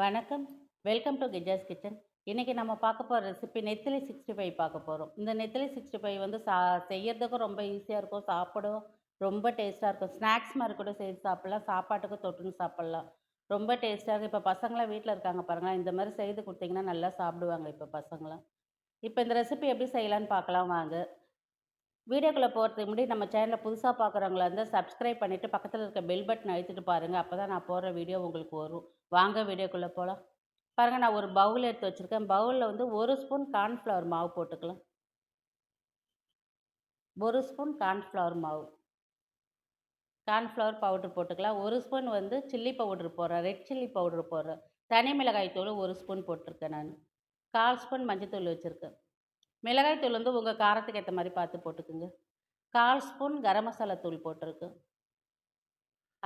வணக்கம். Welcome to கிஜாஸ் kitchen இன்றைக்கி நம்ம பார்க்க போகிற ரெசிபி நெத்திலி சிக்ஸ்டி ஃபைவ் பார்க்க போகிறோம் இந்த நெத்திலி சிக்ஸ்டி ஃபைவ் வந்து சா செய்யறதுக்கும் ரொம்ப ஈஸியாக இருக்கும். சாப்பிடும் ரொம்ப டேஸ்ட்டாக இருக்கும். ஸ்நாக்ஸ் மாதிரி கூட செய்து சாப்பிட்லாம். சாப்பாட்டுக்கு தொட்டுன்னு சாப்பிட்லாம். ரொம்ப டேஸ்ட்டாக இருக்கும். இப்போ பசங்களாம் வீட்டில் இருக்காங்க பாருங்களேன். இந்த மாதிரி செய்து கொடுத்தீங்கன்னா நல்லா சாப்பிடுவாங்க இப்போ பசங்களாம் இப்போ இந்த ரெசிபி எப்படி செய்யலான்னு பார்க்கலாம். வாங்க. வீடியோக்குள்ளே போகிறதுக்கு முன்னாடி நம்ம சேனலை புதுசாக பார்க்குறவங்களா இருந்தால் சப்ஸ்கிரைப் பண்ணிவிட்டு பக்கத்தில் இருக்க பெல் பட்டன் அழுத்திட்டு பாருங்கள் அப்போ தான் நான் போடுற வீடியோ உங்களுக்கு வரும். வாங்க வீடியோக்குள்ளே போகலாம் பாருங்கள் நான் ஒரு பவுல் எடுத்து வச்சுருக்கேன். பவுலில் வந்து ஒரு ஸ்பூன் கார்ன்ஃப்ளவர் மாவு போட்டுக்கலாம். ஒரு ஸ்பூன் கார்ன்ஃப்ளவர் மாவு. கார்ன்ஃப்ளவர் பவுட்ரு போட்டுக்கலாம். ஒரு ஸ்பூன் வந்து சில்லி பவுட்ரு போடுறேன். ரெட் சில்லி பவுட்ரு போடுறேன். தனி மிளகாய் தூள் ஒரு ஸ்பூன் போட்டிருக்கேன் நான். கால் ஸ்பூன் மஞ்சள் வச்சுருக்கேன். மிளகாய் தூள் வந்து உங்கள் காரத்துக்கு ஏற்ற மாதிரி பார்த்து போட்டுக்குங்க. கால் ஸ்பூன் கரம் மசாலா தூள் போட்டிருக்கு.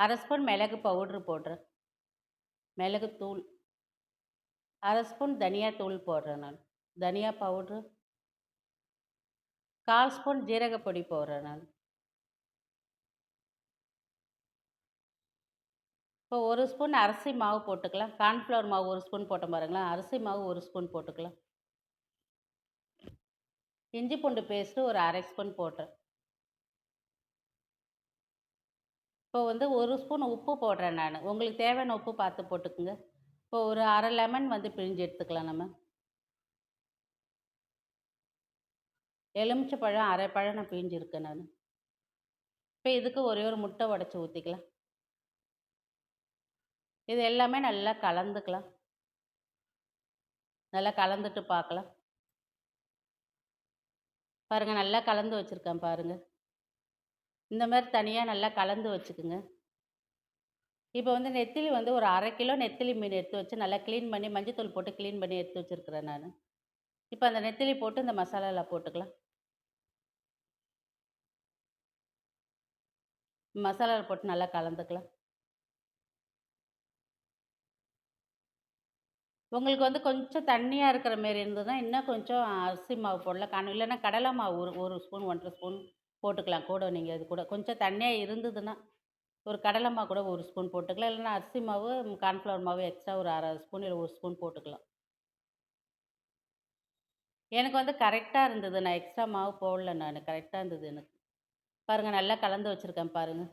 அரை ஸ்பூன் மிளகு பவுட்ரு போடுறேன். மிளகு தூள். அரை ஸ்பூன் தனியா தூள் போடுறேன் நான். தனியா பவுட்ரு. கால் ஸ்பூன் ஜீரகப்பொடி போடுறேன் நான். இப்போ ஒரு ஸ்பூன் அரிசி மாவு போட்டுக்கலாம். கார்ன்ஃப்ளவர் மாவு ஒரு ஸ்பூன் போட்ட பாருங்களேன். அரிசி மாவு ஒரு ஸ்பூன் போட்டுக்கலாம். இஞ்சி பூண்டு பேஸ்ட்டு ஒரு அரை ஸ்பூன் போட்டேன் இப்போ வந்து ஒரு ஸ்பூன் உப்பு போடுறேன் நான். உங்களுக்கு தேவையான உப்பு பார்த்து போட்டுக்குங்க. இப்போ ஒரு அரை லெமன் வந்து பிழிஞ்சு எடுத்துக்கலாம் நம்ம. எலுமிச்சை பழம் அரை பழம் நான் பிழிஞ்சிருக்கேன் நான். இப்போ இதுக்கு ஒரே ஒரு முட்டை உடச்சி ஊற்றிக்கலாம் இது எல்லாமே நல்லா கலந்துக்கலாம். நல்லா கலந்துட்டு பார்க்கலாம். பாருங்கள் நல்லா கலந்து வச்சுருக்கேன் பாருங்கள் இந்த மாதிரி தனியாக நல்லா கலந்து வச்சுக்குங்க. இப்போ வந்து நெத்திலி வந்து ஒரு அரை கிலோ நெத்திலி மீன் எடுத்து வச்சு நல்லா க்ளீன் பண்ணி மஞ்சத்தூள் போட்டு க்ளீன் பண்ணி எடுத்து வச்சுருக்கிறேன் நான். இப்போ அந்த நெத்திலி போட்டு இந்த மசாலாவில் போட்டுக்கலாம். மசாலாவில் போட்டு நல்லா கலந்துக்கலாம். உங்களுக்கு வந்து கொஞ்சம் தண்ணியாக இருக்கிற மாரி இருந்ததுன்னா இன்னும் கொஞ்சம் அரிசி மாவு போடலாம். காணும் இல்லைன்னா கடலை மாவு ஒரு ஒரு ஸ்பூன் ஒன்றரை ஸ்பூன் போட்டுக்கலாம். கூட நீங்கள் அது கூட கொஞ்சம் தண்ணியாக இருந்ததுன்னா ஒரு கடலை மாவு கூட ஒரு ஸ்பூன் போட்டுக்கலாம். இல்லைன்னா அரிசி மாவு கார்ன்ஃப்ளவர் மாவு எக்ஸ்ட்ரா ஒரு அரை ஸ்பூன் இல்லை ஒரு ஸ்பூன் போட்டுக்கலாம். எனக்கு வந்து கரெக்டாக இருந்தது. நான் எக்ஸ்ட்ரா மாவு போடல நான். கரெக்டாக இருந்தது எனக்கு. பாருங்கள் நல்லா கலந்து வச்சுருக்கேன் பாருங்கள்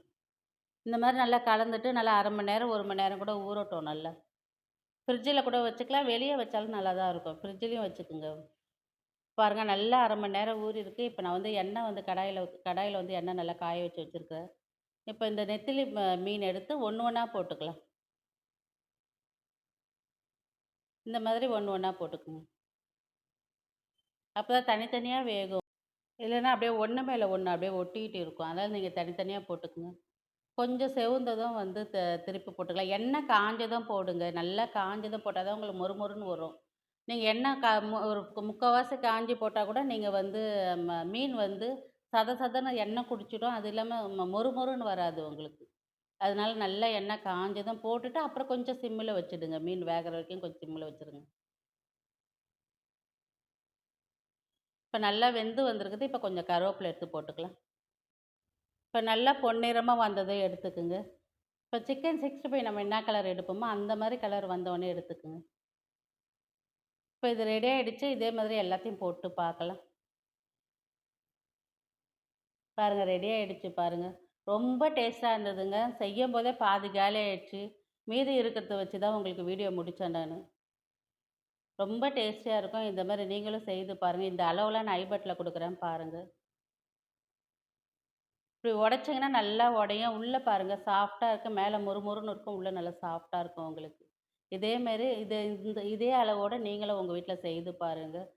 இந்த மாதிரி நல்லா கலந்துட்டு நல்லா அரை மணி நேரம் ஒரு மணி நேரம் கூட ஊறட்டும் நல்லா. ஃப்ரிட்ஜில் கூட வச்சுக்கலாம். வெளியே வச்சாலும் நல்லா தான் இருக்கும். ஃப்ரிட்ஜ்லேயும் வச்சுக்கோங்க. பாருங்கள் நல்லா அரை மணி நேரம் ஊறி இருக்குது இப்போ நான் வந்து எண்ணெய் வந்து கடாயில் கடாயில் வந்து எண்ணெய் நல்லா காய வச்சு வச்சுருக்கேன். இப்போ இந்த நெத்திலி மீன் எடுத்து ஒன்று ஒன்றா போட்டுக்கலாம். இந்த மாதிரி ஒன்று ஒன்றா போட்டுக்கோங்க. அப்போ தான் தனித்தனியாக வேகும். இல்லைன்னா அப்படியே ஒன்று மேலே ஒன்று அப்படியே ஒட்டிக்கிட்டு இருக்கும். அதனால் நீங்கள் தனித்தனியாக போட்டுக்குங்க. கொஞ்சம் செவந்ததும் வந்து த திருப்பி போட்டுக்கலாம். எண்ணெய் காஞ்சதும் போடுங்க. நல்லா காஞ்சதும் போட்டால் தான் உங்களுக்கு மொறுமொறுன்னு வரும். நீங்கள் எண்ணெய் கா ஒரு முக்கால்வாசி காஞ்சி போட்டால் கூட நீங்கள் வந்து ம மீன் வந்து சத சதன எண்ணெய் குடிச்சிடும். அது இல்லாமல் மொறுமொறுன்னு வராது உங்களுக்கு. அதனால நல்லா எண்ணெய் காஞ்சதும் போட்டுட்டு அப்புறம் கொஞ்சம் சிம்மில் வச்சுடுங்க. மீன் வேகிற வரைக்கும் கொஞ்சம் சிம்மில் வச்சுருங்க. இப்போ நல்லா வெந்து வந்திருக்குது. இப்போ கொஞ்சம் கருவேப்பிலை எடுத்து போட்டுக்கலாம். இப்போ நல்லா பொன்னிறமாக வந்ததை எடுத்துக்குங்க. இப்போ சிக்கன் சிக்ஸ்டி ஃபைவ் நம்ம என்ன கலர் எடுப்போமோ அந்த மாதிரி கலர் வந்தோடனே எடுத்துக்குங்க. இப்போ இது ரெடி ஆகிடுச்சு இதே மாதிரி எல்லாத்தையும் போட்டு பார்க்கலாம். பாருங்கள் ரெடி ஆகிடுச்சு பாருங்கள் ரொம்ப டேஸ்ட்டாக இருந்ததுங்க. செய்யும் போதே பாதி காலி ஆகிடுச்சு மீதி இருக்கிறத வச்சு தான் உங்களுக்கு வீடியோ முடித்தேன் நான். ரொம்ப டேஸ்டியாக இருக்கும். இந்த மாதிரி நீங்களும் செய்து பாருங்கள் இந்த அளவுலாம் நான் ஐபட்டில் கொடுக்குறேன் பாருங்கள் இப்படி உடச்சிங்கன்னா நல்லா உடையும். உள்ளே பாருங்கள் சாஃப்டாக இருக்கும் மேலே முறுமுறுன்னு இருக்கும். உள்ளே நல்லா சாஃப்டாக இருக்கும் உங்களுக்கு. இதேமாரி இது இந்த இதே அளவோடு நீங்களும் உங்கள் வீட்டில் செய்து பாருங்கள்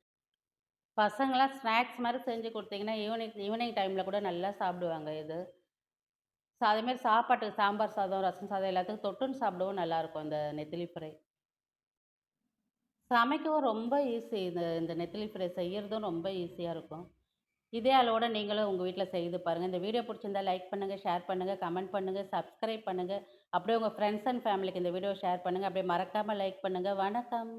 பசங்களாம் ஸ்நாக்ஸ் மாதிரி செஞ்சு கொடுத்தீங்கன்னா ஈவினிங் ஈவினிங் டைமில் கூட நல்லா சாப்பிடுவாங்க இது. ஸோ அதேமாரி சாப்பாட்டுக்கு சாம்பார் சாதம் ரசம் சாதம் எல்லாத்துக்கும் தொட்டுன்னு சாப்பிடவும் நல்லாயிருக்கும் இந்த நெத்திலி ஃப்ரை. சமைக்கவும் ரொம்ப ஈஸி இந்த இந்த நெத்திலி ஃப்ரை செய்கிறதும் ரொம்ப ஈஸியாக இருக்கும். இதே அளவோட நீங்களும் உங்கள் வீட்டில் செய்து பாருங்கள் இந்த வீடியோ பிடிச்சிருந்தா லைக் பண்ணுங்கள் ஷேர் பண்ணுங்கள் கமெண்ட் பண்ணுங்கள் சப்ஸ்கிரைப் பண்ணுங்கள் அப்படியே உங்கள் ஃப்ரெண்ட்ஸ் அண்ட் ஃபேமிலிக்கு இந்த வீடியோ ஷேர் பண்ணுங்கள் அப்படியே மறக்காமல் லைக் பண்ணுங்கள் வணக்கம்.